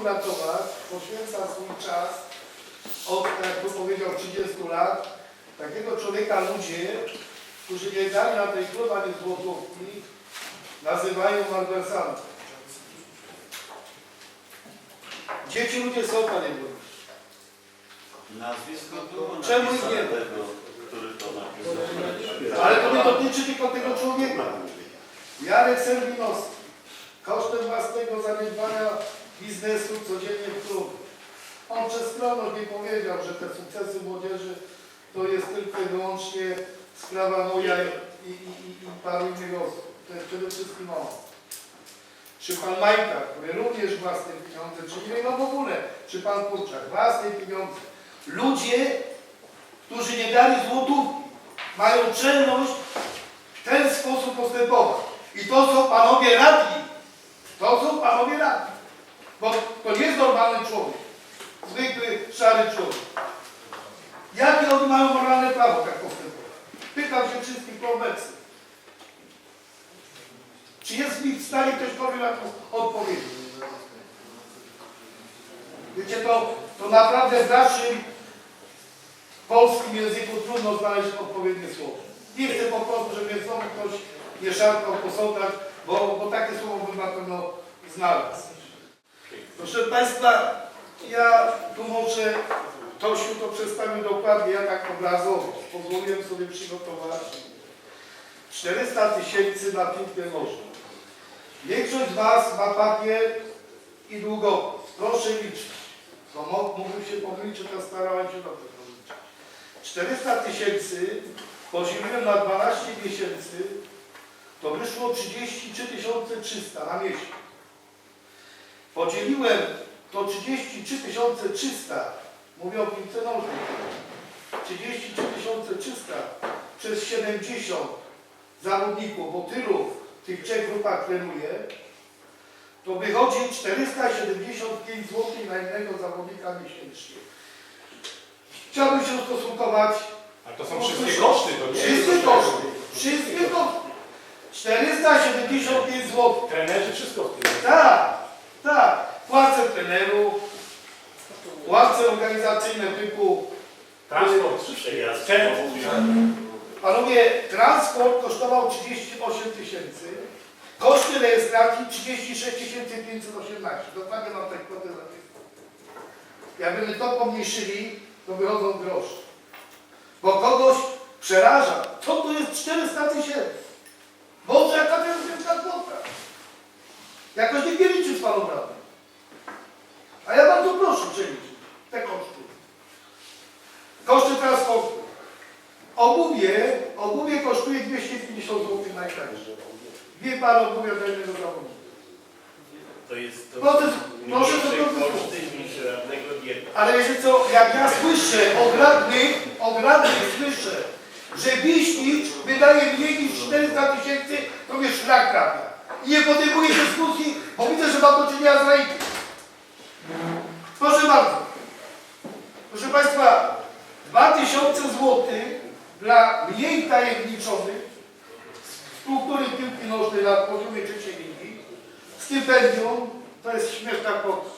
uratować, poświęca swój czas od, jak tu powiedział, 30 lat. Takiego człowieka ludzie, którzy nie dali na tej chleba nie złotówki, nazywają malwersantem. Gdzie ci ludzie są, panie burmistrzu? Nazwisko było Czemu ich nie ma? tego, który to napisał. Ale to nie dotyczy tylko tego człowieka. Jarek Serwinowski, kosztem własnego zaniedbania biznesu codziennie w klubie. On przez skromność nie powiedział, że te sukcesy młodzieży to jest tylko i wyłącznie sprawa moja i, i, i, i paru innych osób. To jest przede wszystkim on. Czy pan Majka, który również własne pieniądze, czy nie no w ogóle, czy pan Kurczak, własne pieniądze. Ludzie, którzy nie dali złotówki, mają czelność w ten sposób postępować. I to są panowie radni. To są panowie radni. Bo to nie jest normalny człowiek. Zwykły, szary człowiek. Jakie oni mają moralne prawo tak postępować? Pytam się wszystkich obecnych. Czy jest mi w stanie ktośkolwiek na to odpowiedzieć? Wiecie, to, to naprawdę w naszym polskim języku trudno znaleźć odpowiednie słowo. Nie chcę po prostu, żeby znowu ktoś nie szarpał po sądach, bo, bo takie słowo bym na pewno znalazł. Proszę Państwa, ja może Tosiu to przedstawił dokładnie, ja tak obrazowo. Pozwoliłem sobie przygotować 400 tysięcy na piłkę nożną. Większość z Was ma papier i długopis. Proszę liczyć. Bo mo- mógłbym się pomylić, to starałem się dobrze policzyć. 400 tysięcy podzieliłem na 12 miesięcy, to wyszło 33 300 na miesiąc. Podzieliłem to 33 300, mówię o piłce nożnej, 33 300 przez 70 zawodników, bo tylu w tych trzech grupach trenuję, to wychodzi 475 zł na jednego zawodnika miesięcznie. Chciałbym się ustosunkować A to są wszystkie koszty, to nie Wszystkie koszty. Wszystkie koszty. 475 zł. Trenerzy wszystko w tym. Tak, tak. Płace trenerów, płace organizacyjne typu, Transport. Sprzęt. panowie, transport kosztował 38 tysięcy, koszty rejestracji 36 518. Dokładnie mam tę kwotę zapisać. Jakbyśmy to pomniejszyli, to wychodzą grosze. Bo kogoś przeraża. Co to jest 400 tysięcy? Boże, jaka to jest wielka kwota. Jakoś nikt nie liczy z paną radnym. A ja bardzo proszę przeliczyć te koszty. Koszty transportu. Obuwie, obuwie kosztuje 250 zł najtańsze. Wie pan obuwie do jednego zawodnika. To jest to Proszę, proszę to koszty niż radnego. Ale wiecie co, jak ja słyszę od radnych, od radnych słyszę, że Wiśnicz wydaje mniej niż 400 tysięcy, to mnie szlak trafia. I nie podejmuję dyskusji, bo widzę, że mam do czynienia z ręki. Proszę bardzo. Proszę Państwa, 2000 zł dla mniej tajemniczonych struktury piłki nożnej na poziomie trzeciej ligi, stypendium, to jest śmieszna kwota.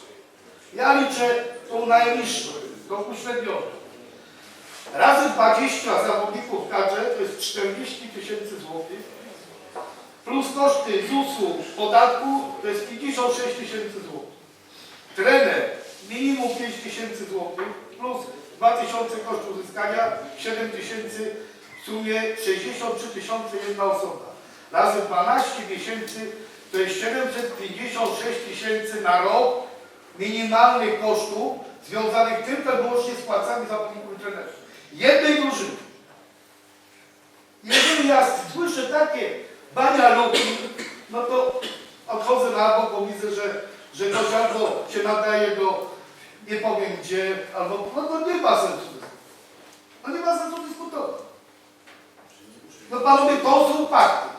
Ja liczę tą najniższą, tą uśrednioną. Razy 20 zawodników w kadrze to jest 40 tysięcy złotych. Plus koszty ZUS-u, podatku to jest 56 tysięcy złotych. Trener minimum 5 tysięcy złotych plus 2 tysiące kosztu uzyskania 7 tysięcy w sumie 63 tysiące jedna osoba. Razy 12 miesięcy to jest 756 tysięcy na rok minimalnych kosztów związanych tylko i wyłącznie z płacami zawodników trenerów. Jednej drużyny. Jeżeli ja słyszę takie banialuki, no to odchodzę na bok, bo widzę, że, że ktoś albo się nadaje do nie powiem gdzie, albo no to nie ma sensu dyskutować. No nie ma sensu dyskutować. No panowie, to są fakty.